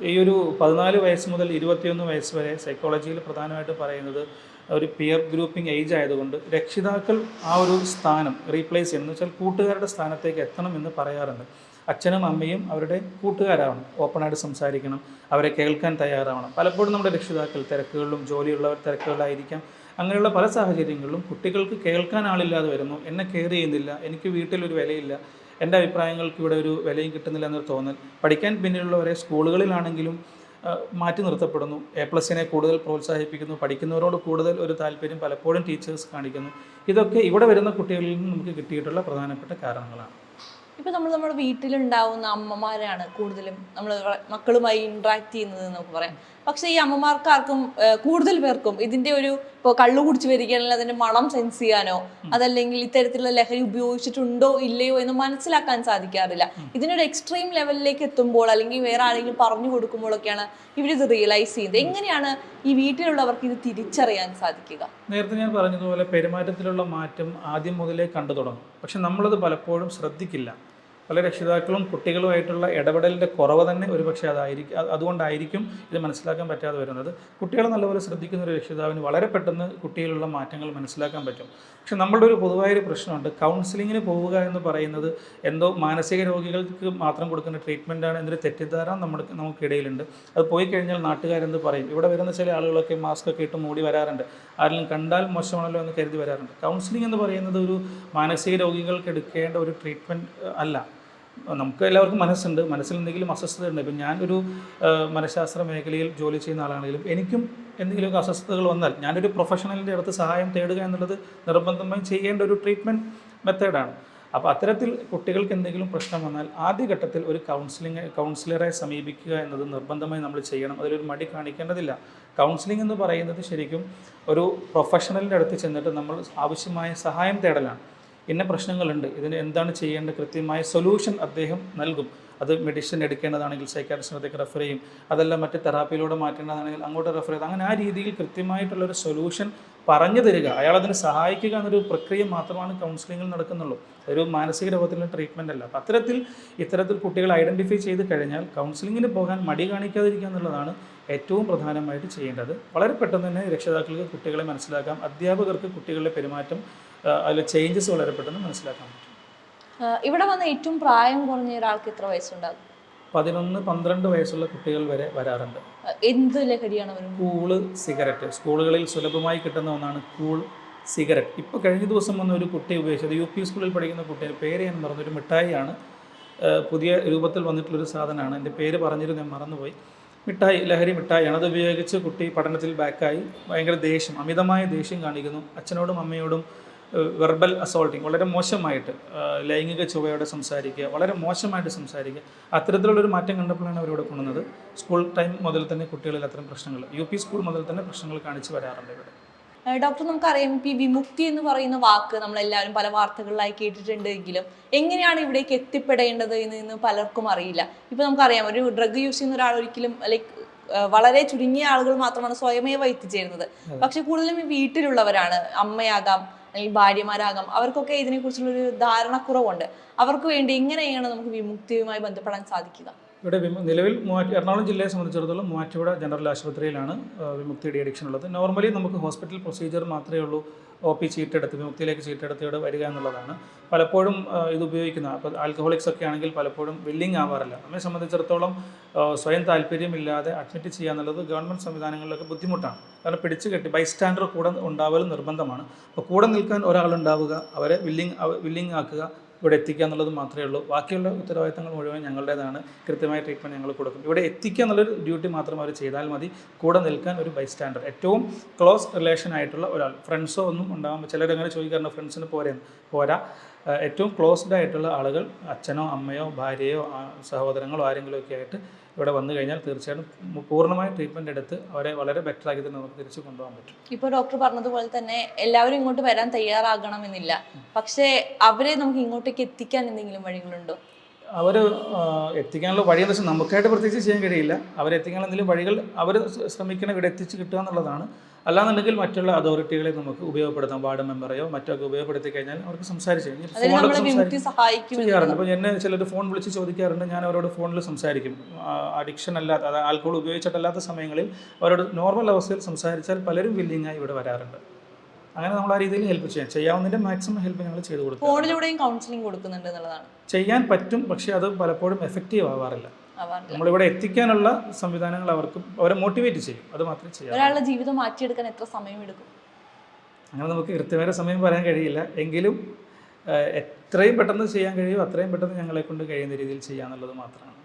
ഈ ഒരു പതിനാല് വയസ്സ് മുതൽ ഇരുപത്തിയൊന്ന് വയസ്സ് വരെ സൈക്കോളജിയിൽ പ്രധാനമായിട്ട് പറയുന്നത് ഒരു പിയർ ഗ്രൂപ്പിംഗ് ഏജ് ആയതുകൊണ്ട് രക്ഷിതാക്കൾ ആ ഒരു സ്ഥാനം റീപ്ലേസ് ചെയ്യുന്നു. വെച്ചാൽ കൂട്ടുകാരുടെ സ്ഥാനത്തേക്ക് എത്തണം എന്ന് പറയാറുണ്ട്. അച്ഛനും അമ്മയും അവരുടെ കൂട്ടുകാരാവണം. ഓപ്പണായിട്ട് സംസാരിക്കണം. അവരെ കേൾക്കാൻ തയ്യാറാവണം. പലപ്പോഴും നമ്മുടെ രക്ഷിതാക്കൾ തിരക്കുകളിലും ജോലിയുള്ളവർ തിരക്കുകളിലായിരിക്കാം. അങ്ങനെയുള്ള പല സാഹചര്യങ്ങളിലും കുട്ടികൾക്ക് കേൾക്കാൻ ആളില്ലാതെ വരുന്നു. എന്നെ കെയർ ചെയ്യുന്നില്ല. എനിക്ക് വീട്ടിലൊരു വിലയില്ല. എന്റെ അഭിപ്രായങ്ങൾക്ക് ഇവിടെ ഒരു വിലയും കിട്ടുന്നില്ല എന്നൊരു തോന്നൽ. പഠിക്കാൻ പിന്നിലുള്ളവരെ സ്കൂളുകളിലാണെങ്കിലും മാറ്റി നിർത്തപ്പെടുന്നു. എ പ്ലസിനെ കൂടുതൽ പ്രോത്സാഹിപ്പിക്കുന്നു. പഠിക്കുന്നവരോട് കൂടുതൽ ഒരു താല്പര്യം പലപ്പോഴും ടീച്ചേഴ്സ് കാണിക്കുന്നു. ഇതൊക്കെ ഇവിടെ വരുന്ന കുട്ടികളിൽ നിന്ന് നമുക്ക് കിട്ടിയിട്ടുള്ള പ്രധാനപ്പെട്ട കാരണങ്ങളാണ്. ഇപ്പം നമ്മൾ നമ്മുടെ വീട്ടിലുണ്ടാവുന്ന അമ്മമാരാണ് കൂടുതലും നമ്മൾ മക്കളുമായി ഇൻട്രാക്ട് ചെയ്യുന്നത് നമുക്ക് പറയാം. പക്ഷേ ഈ അമ്മമാർക്കാർക്കും ആർക്കും കൂടുതൽ പേർക്കും ഇതിന്റെ ഒരു ഇപ്പോൾ കള്ളു കുടിച്ച് വരികയാണെങ്കിൽ അതിന്റെ മണം സെൻസ് ചെയ്യാനോ അതല്ലെങ്കിൽ ഇത്തരത്തിലുള്ള ലഹരി ഉപയോഗിച്ചിട്ടുണ്ടോ ഇല്ലയോ എന്ന് മനസ്സിലാക്കാൻ സാധിക്കാറില്ല. ഇതിനൊരു എക്സ്ട്രീം ലെവലിലേക്ക് എത്തുമ്പോൾ അല്ലെങ്കിൽ വേറെ ആരെങ്കിലും പറഞ്ഞു കൊടുക്കുമ്പോഴൊക്കെയാണ് ഇവരിത് റിയലൈസ് ചെയ്യുന്നത് എങ്ങനെയാണ് ഈ വീട്ടിലുള്ളവർക്ക് ഇത് തിരിച്ചറിയാൻ സാധിക്കുക? നേരത്തെ ഞാൻ പറഞ്ഞതുപോലെ പെരുമാറ്റത്തിലുള്ള മാറ്റം ആദ്യം മുതലേ കണ്ടു തുടങ്ങും. പക്ഷെ നമ്മളത് പലപ്പോഴും ശ്രദ്ധിക്കില്ല. പല രക്ഷിതാക്കളും കുട്ടികളുമായിട്ടുള്ള ഇടപെടലിന്റെ കുറവ് തന്നെ ഒരുപക്ഷെ അതായിരിക്കും അത് അതുകൊണ്ടായിരിക്കും ഇത് മനസ്സിലാക്കാൻ പറ്റാതെ വരുന്നത്. കുട്ടികളെ നല്ലപോലെ ശ്രദ്ധിക്കുന്ന ഒരു രക്ഷിതാവിന് വളരെ പെട്ടെന്ന് കുട്ടിയിലുള്ള മാറ്റങ്ങൾ മനസ്സിലാക്കാൻ പറ്റും. പക്ഷെ നമ്മളുടെ ഒരു പൊതുവായൊരു പ്രശ്നമുണ്ട്. കൗൺസിലിങ്ങിന് പോവുക എന്ന് പറയുന്നത് എന്തോ മാനസിക രോഗികൾക്ക് മാത്രം കൊടുക്കുന്ന ട്രീറ്റ്മെന്റാണ് എന്നൊരു തെറ്റിദ്ധാരണ നമ്മുടെ നമുക്കിടയിലുണ്ട്. അത് പോയി കഴിഞ്ഞാൽ നാട്ടുകാരെന്ത് പറയും? ഇവിടെ വരുന്ന ചില ആളുകളൊക്കെ മാസ്ക് ഒക്കെ ഇട്ട് മൂടി വരാറുണ്ട്. ആരെങ്കിലും കണ്ടാൽ മോശമാണല്ലോ എന്ന് കരുതി വരാറുണ്ട്. കൗൺസിലിംഗ് എന്ന് പറയുന്നത് ഒരു മാനസിക രോഗികൾക്ക് എടുക്കേണ്ട ഒരു ട്രീറ്റ്മെന്റ് അല്ല. നമുക്ക് എല്ലാവർക്കും മനസ്സുണ്ട്. മനസ്സിൽ എന്തെങ്കിലും അസ്വസ്ഥതയുണ്ട്. ഇപ്പം ഞാനൊരു മനഃശാസ്ത്ര മേഖലയിൽ ജോലി ചെയ്യുന്ന ആളാണെങ്കിലും എനിക്കും എന്തെങ്കിലുമൊക്കെ അസ്വസ്ഥതകൾ വന്നാൽ ഞാനൊരു പ്രൊഫഷണലിന്റെ അടുത്ത് സഹായം തേടുക എന്നുള്ളത് നിർബന്ധമായും ചെയ്യേണ്ട ഒരു ട്രീറ്റ്മെന്റ് മെത്തേഡാണ്. അപ്പോൾ അത്തരത്തിൽ കുട്ടികൾക്ക് എന്തെങ്കിലും പ്രശ്നം വന്നാൽ ആദ്യഘട്ടത്തിൽ ഒരു കൗൺസിലിംഗ് കൗൺസിലറെ സമീപിക്കുക എന്നത് നിർബന്ധമായി നമ്മൾ ചെയ്യണം. അതിലൊരു മടി കാണിക്കേണ്ടതില്ല. കൗൺസിലിംഗ് എന്ന് പറയുന്നത് ശരിക്കും ഒരു പ്രൊഫഷണലിന്റെ അടുത്ത് ചെന്നിട്ട് നമ്മൾ ആവശ്യമായ സഹായം തേടലാണ്. ഇന്ന പ്രശ്നങ്ങളുണ്ട്. ഇതിന് എന്താണ് ചെയ്യേണ്ട? കൃത്യമായ സൊല്യൂഷൻ അദ്ദേഹം നൽകും. അത് മെഡിസിൻ എടുക്കേണ്ടതാണെങ്കിൽ സൈക്കാട്രിസ്റ്റിനകത്തേക്ക് റെഫർ ചെയ്യും. അതല്ല മറ്റ് തെറാപ്പിയിലൂടെ മാറ്റേണ്ടതാണെങ്കിൽ അങ്ങോട്ട് റെഫർ ചെയ്ത് അങ്ങനെ ആ രീതിയിൽ കൃത്യമായിട്ടുള്ളൊരു സൊല്യൂഷൻ പറഞ്ഞു തരിക. അയാൾ അതിനെ സഹായിക്കുക എന്നൊരു പ്രക്രിയ മാത്രമാണ് കൗൺസിലിങ്ങിൽ നടക്കുന്നുള്ളൂ. ഒരു മാനസിക രോഗത്തിലുള്ള ട്രീറ്റ്മെന്റ് അല്ല. അപ്പം അത്തരത്തിൽ ഇത്തരത്തിൽ കുട്ടികൾ ഐഡന്റിഫൈ ചെയ്ത് കഴിഞ്ഞാൽ കൗൺസിലിങ്ങിന് പോകാൻ മടി കാണിക്കാതിരിക്കുക എന്നുള്ളതാണ് ഏറ്റവും പ്രധാനമായിട്ട് ചെയ്യേണ്ടത് വളരെ പെട്ടെന്ന് തന്നെ രക്ഷിതാക്കൾക്ക് കുട്ടികളെ മനസ്സിലാക്കാം അധ്യാപകർക്ക് കുട്ടികളുടെ പെരുമാറ്റം അതിലെ ചേഞ്ചസ് വളരെ പെട്ടെന്ന് മനസ്സിലാക്കാൻ പറ്റും. ഇവിടെ വന്ന ഏറ്റവും പ്രായം കുറഞ്ഞ ഒരാൾക്ക് എത്ര വയസ്സുണ്ടാകും? പതിനൊന്ന് പന്ത്രണ്ട് വയസ്സുള്ള കുട്ടികൾ വരെ വരാറുണ്ട്. എന്ത് ലഹരിയാണ് കൂൾ സിഗരറ്റ്. സ്കൂളുകളിൽ സുലഭമായി കിട്ടുന്ന ഒന്നാണ് കൂൾ സിഗരറ്റ്. ഇപ്പോൾ കഴിഞ്ഞ ദിവസം വന്ന ഒരു കുട്ടി ഉപയോഗിച്ചത് യു പി സ്കൂളിൽ പഠിക്കുന്ന കുട്ടിയുടെ പേര് ഞാൻ പറഞ്ഞൊരു മിഠായിയാണ്. പുതിയ രൂപത്തിൽ വന്നിട്ടുള്ളൊരു സാധനമാണ്. എന്റെ പേര് പറഞ്ഞിരുന്നു ഞാൻ മറന്നുപോയി. മിഠായി ലഹരി മിഠായിയാണ്. അത് ഉപയോഗിച്ച് കുട്ടി പഠനത്തിൽ ബാക്കായി ഭയങ്കര ദേഷ്യം അമിതമായ ദേഷ്യം കാണിക്കുന്നു. അച്ഛനോടും അമ്മയോടും വെർബൽ അസോൾട്ടിങ് വളരെ മോശമായിട്ട് ലൈംഗിക ചുവയോടെ സംസാരിക്കുക വളരെ മോശമായിട്ട് സംസാരിക്കുക. അത്തരത്തിലുള്ളൊരു മാറ്റം കണ്ടപ്പോഴാണ് അവരോട് കൊണ്ടുവന്നത്. സ്കൂൾ ടൈം മുതൽ തന്നെ കുട്ടികളിൽ അത്തരം പ്രശ്നങ്ങൾ യു സ്കൂൾ മുതൽ തന്നെ പ്രശ്നങ്ങൾ കാണിച്ചു വരാറുണ്ട് ഇവിടെ. ഡോക്ടർ നമുക്കറിയാം ഇപ്പൊ ഈ വിമുക്തി എന്ന് പറയുന്ന വാക്ക് നമ്മളെല്ലാവരും പല വാർത്തകളിലായി കേട്ടിട്ടുണ്ടെങ്കിലും എങ്ങനെയാണ് ഇവിടേക്ക് എത്തിപ്പെടേണ്ടത് എന്ന് പലർക്കും അറിയില്ല. ഇപ്പൊ നമുക്കറിയാം ഒരു ഡ്രഗ് യൂസ് ചെയ്യുന്ന ഒരാൾ ഒരിക്കലും ലൈക് വളരെ ചുരുങ്ങിയ ആളുകൾ മാത്രമാണ് സ്വയമേവ എത്തിച്ചേരുന്നത്. പക്ഷെ കൂടുതലും ഈ വീട്ടിലുള്ളവരാണ് അമ്മയാകാം അല്ലെങ്കിൽ ഭാര്യമാരാകാം അവർക്കൊക്കെ ഇതിനെക്കുറിച്ചുള്ളൊരു ധാരണക്കുറവുണ്ട്. അവർക്ക് വേണ്ടി എങ്ങനെയാണ് നമുക്ക് വിമുക്തിയുമായി ബന്ധപ്പെടാൻ സാധിക്കുക? ഇവിടെ നിലവിൽ മൂവാറ്റ് എറണാകുളം ജില്ലയെ സംബന്ധിച്ചിടത്തോളം മൂവാറ്റുപുഴ ജനറൽ ആശുപത്രിയിലാണ് വിമുക്തി അഡിക്ഷൻ ഉള്ളത് നോർമലി നമുക്ക് ഹോസ്പിറ്റൽ പ്രൊസീജിയർ മാത്രമേ ഉള്ളൂ. ഒ പി ചീട്ടെടുത്ത് വിമുക്തിയിലേക്ക് ചീട്ടെടുത്ത് ഇവിടെ വരിക എന്നുള്ളതാണ്. പലപ്പോഴും ഇത് ഉപയോഗിക്കുന്ന അപ്പോൾ ആൽക്കഹോളിക്സ് ഒക്കെ ആണെങ്കിൽ പലപ്പോഴും വില്ലിങ് ആവാറില്ല. നമ്മെ സംബന്ധിച്ചിടത്തോളം സ്വയം താല്പര്യമില്ലാതെ അഡ്മിറ്റ് ചെയ്യുക എന്നുള്ളത് ഗവൺമെന്റ് സംവിധാനങ്ങളിലൊക്കെ ബുദ്ധിമുട്ടാണ്. കാരണം പിടിച്ചു കെട്ടി ബൈസ്റ്റാൻഡർ കൂടെ ഉണ്ടാവലും നിർബന്ധമാണ്. അപ്പോൾ കൂടെ നിൽക്കാൻ ഒരാളുണ്ടാവുക അവരെ വില്ലിങ് വില്ലിങ് ആക്കുക ഇവിടെ എത്തിക്കുക എന്നുള്ളത് മാത്രമേ ഉള്ളൂ. ബാക്കിയുള്ള ഉത്തരവാദിത്തങ്ങൾ മുഴുവൻ ഞങ്ങളുടേതാണ്. കൃത്യമായ ട്രീറ്റ്മെന്റ് ഞങ്ങൾ കൊടുക്കും. ഇവിടെ എത്തിക്കുക എന്നുള്ളൊരു ഡ്യൂട്ടി മാത്രം അവർ ചെയ്താൽ മതി. കൂടെ നിൽക്കാൻ ഒരു ബൈസ്റ്റാൻഡർ ഏറ്റവും ക്ലോസ് റിലേഷൻ ആയിട്ടുള്ള ഒരാൾ. ഫ്രണ്ട്സോ ഒന്നും ഉണ്ടാകുമ്പോൾ ചിലരങ്ങനെ ചോദിക്കാറുണ്ട് ഫ്രണ്ട്സിന് പോരെ പോരാ. ഏറ്റവും ക്ലോസ്ഡ് ആയിട്ടുള്ള ആളുകൾ അച്ഛനോ അമ്മയോ ഭാര്യയോ സഹോദരങ്ങളോ ആരെങ്കിലും ഒക്കെ ആയിട്ട് ഇവിടെ വന്നു കഴിഞ്ഞാൽ തീർച്ചയായിട്ടും പൂർണമായി ട്രീറ്റ്മെന്റ് എടുത്ത് അവരെ വളരെ ബെറ്റർ ആക്കി തന്നെ നമുക്ക് തിരിച്ചു കൊണ്ടുപോകാൻ പറ്റും. ഇപ്പോൾ ഡോക്ടർ പറഞ്ഞതുപോലെ തന്നെ എല്ലാവരും ഇങ്ങോട്ട് വരാൻ തയ്യാറാകണമെന്നില്ല. പക്ഷേ അവരെ നമുക്ക് ഇങ്ങോട്ടേക്ക് എത്തിക്കാൻ എന്തെങ്കിലും വഴികളുണ്ടോ? അവർ എത്തിക്കാനുള്ള വഴിയെന്ന് വെച്ചാൽ നമുക്കായിട്ട് പ്രത്യേകിച്ച് ചെയ്യാൻ കഴിയില്ല. അവരെത്തിക്കാനുള്ള എന്തെങ്കിലും വഴികൾ അവർ ശ്രമിക്കണം ഇവിടെ എത്തിച്ച് കിട്ടുക എന്നുള്ളതാണ്. അല്ലാന്നുണ്ടെങ്കിൽ മറ്റുള്ള അതോറിറ്റികളെ നമുക്ക് ഉപയോഗപ്പെടുത്താം. വാർഡ് മെമ്പറെയോ മറ്റൊക്കെ ഉപയോഗപ്പെടുത്തി കഴിഞ്ഞാൽ അവർക്ക് സംസാരിച്ചു ചെയ്യാറുണ്ട്. അപ്പോൾ എന്നെ ചിലർ ഫോൺ വിളിച്ച് ചോദിക്കാറുണ്ട്. ഞാൻ അവരോട് ഫോണിൽ സംസാരിക്കും. അഡിക്ഷൻ അല്ലാത്ത അതായത് ആൾക്കോൾ ഉപയോഗിച്ചിട്ടല്ലാത്ത സമയങ്ങളിൽ അവരോട് നോർമൽ അവസ്ഥയിൽ സംസാരിച്ചാൽ പലരും വില്ലിങ്ങായി ഇവിടെ വരാറുണ്ട്. അങ്ങനെ നമ്മൾ ആ രീതിയിൽ ഹെൽപ്പ് ചെയ്യാം. ചെയ്യാവുന്നതിന്റെ മാക്സിമം ഹെൽപ്പ് ഞങ്ങൾ ചെയ്തു കൊടുക്കും ഫോണിലൂടെയും കൗൺസിലിംഗ് കൊടുക്കുന്നുണ്ട് എന്നുള്ളതാണ്. ചെയ്യാൻ പറ്റും പക്ഷേ അത് പലപ്പോഴും എഫക്റ്റീവ് ആവാറില്ല. നമ്മളിവിടെ എത്തിക്കാനുള്ള സംവിധാനങ്ങൾ അവർക്ക് അവരെ മോട്ടിവേറ്റ് ചെയ്യും. അത് മാത്രമേ ചെയ്യാം ഒരാളുടെ ജീവിതം മാറ്റിയെടുക്കാൻ എത്ര സമയം എടുക്കും? അങ്ങനെ നമുക്ക് കൃത്യമായ സമയം പറയാൻ കഴിയില്ല. എങ്കിലും എത്രയും പെട്ടെന്ന് ചെയ്യാൻ കഴിയും അത്രയും പെട്ടെന്ന് ഞങ്ങളെ കൊണ്ട് കഴിയുന്ന രീതിയിൽ ചെയ്യാന്നുള്ളത് മാത്രമാണ്.